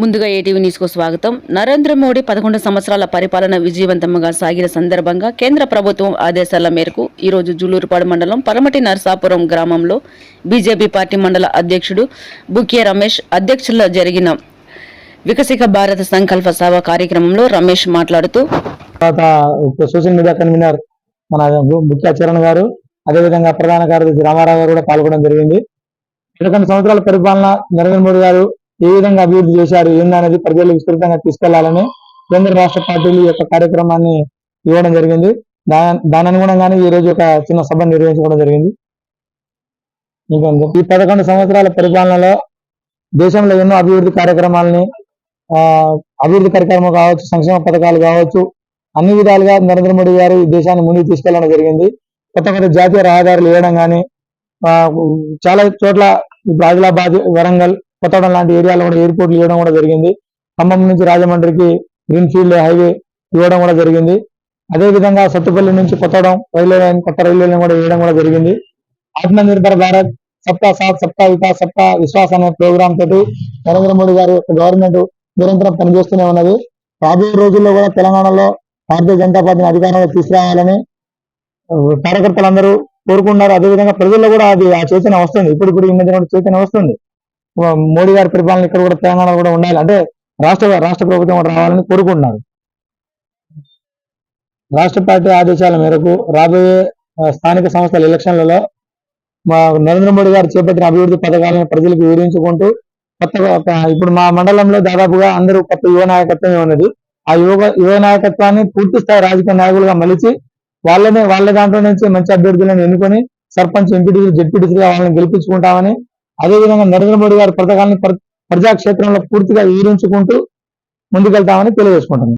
ముందుగా ఏటీవీ న్యూస్కు స్వాగతం. నరేంద్ర మోడీ పదకొండు సంవత్సరాల పరిపాలన విజయవంతంగా సాగిన సందర్భంగా కేంద్ర ప్రభుత్వం ఆదేశాల మేరకు ఈరోజు జులూరుపాడు మండలం పరమటి నరసాపురం గ్రామంలో బీజేపీ పార్టీ మండల అధ్యక్షుడు బుకే రమేష్ అధ్యక్షుల్లో జరిగిన వికసిక భారత సంకల్ప సభ కార్యక్రమంలో రమేష్ మాట్లాడుతూ సోషల్ మీడియా కన్వీనర్ మన ముఖ్య చరణ్ గారు అదేవిధంగా ప్రధాన కార్యదర్శి రామారావు గారు కూడా పాల్గొనడం జరిగింది. పదకొండు సంవత్సరాల పరిపాలన నరేంద్ర మోడీ గారు ఏ విధంగా అభివృద్ధి చేశారు ఏందనేది ప్రజలు విస్తృతంగా తీసుకెళ్ళాలని కేంద్ర రాష్ట్ర పార్టీలు యొక్క కార్యక్రమాన్ని ఇవ్వడం జరిగింది. దాని అనుగుణంగానే ఈ రోజు ఒక చిన్న సభ నిర్వహించుకోవడం జరిగింది. ఇంకొంది ఈ పదకొండు సంవత్సరాల పరిపాలనలో దేశంలో ఎన్నో అభివృద్ధి కార్యక్రమాలని ఆ అభివృద్ధి కార్యక్రమం కావచ్చు సంక్షేమ పథకాలు కావచ్చు అన్ని విధాలుగా నరేంద్ర మోడీ గారు ఈ దేశాన్ని ముందుకు తీసుకెళ్ళడం జరిగింది. కొత్త కొత్త జాతీయ రహదారులు వేయడం కానీ చాలా చోట్ల ఇప్పుడు ఆదిలాబాద్ వరంగల్ కొత్తగూడెం లాంటి ఏరియాలో కూడా ఎయిర్పోర్ట్లు ఇవ్వడం కూడా జరిగింది. ఖమ్మం నుంచి రాజమండ్రికి గ్రీన్ఫీల్డ్ హైవే ఇవ్వడం కూడా జరిగింది. అదే విధంగా సత్తుపల్లి నుంచి కొత్తగూడెం రైల్వే లైన్ కొత్త రైల్వే లైన్ కూడా ఇవ్వడం కూడా జరిగింది. ఆత్మనిర్భర్ భారత్ సబ్కా సాత్ సబ్కా వికాస్ సబ్కా విశ్వాస్ అనే ప్రోగ్రామ్ తోటి నరేంద్ర మోడీ గారి యొక్క గవర్నమెంట్ నిరంతరం పనిచేస్తూనే ఉన్నది. రాబోయే రోజుల్లో కూడా తెలంగాణలో భారతీయ జనతా పార్టీని అధికారంలో తీసుకురావాలని కార్యకర్తలందరూ కోరుకున్నారు అదేవిధంగా ప్రజల్లో కూడా అది ఆ చైతన్యం వస్తుంది. ఇప్పుడు ఇప్పుడు ఈ మధ్య చైతన్యం వస్తుంది. మోడీ గారి పరిపాలన ఇక్కడ కూడా తెలంగాణ కూడా ఉండాలి అంటే రాష్ట్ర రాష్ట్ర ప్రభుత్వం కూడా రావాలని కోరుకుంటున్నారు. రాష్ట్ర పార్టీ ఆదేశాల మేరకు రాబోయే స్థానిక సంస్థల ఎలక్షన్లలో మా నరేంద్ర మోడీ గారు చేపట్టిన అభివృద్ధి పథకాలను ప్రజలకు వివరించుకుంటూ కొత్తగా ఒక- ఇప్పుడు మా మండలంలో దాదాపుగా అందరూ కొత్త యువ నాయకత్వమే ఉన్నది. ఆ యువ యువ నాయకత్వాన్ని పూర్తి స్థాయి రాజకీయ నాయకులుగా మలిచి వాళ్ళనే వాళ్ళ దాంట్లో నుంచి మంచి అభ్యర్థులను ఎన్నుకొని సర్పంచ్ ఎంపీటీ జెడ్పీటీసీగా వాళ్ళని గెలిపించుకుంటామని అదేవిధంగా నరేంద్ర మోడీ గారి పథకాలను ప్ర- ప్రజాక్షేత్రంలో పూర్తిగా వివరించుకుంటూ ముందుకెళ్తామని తెలియజేసుకుంటున్నాం.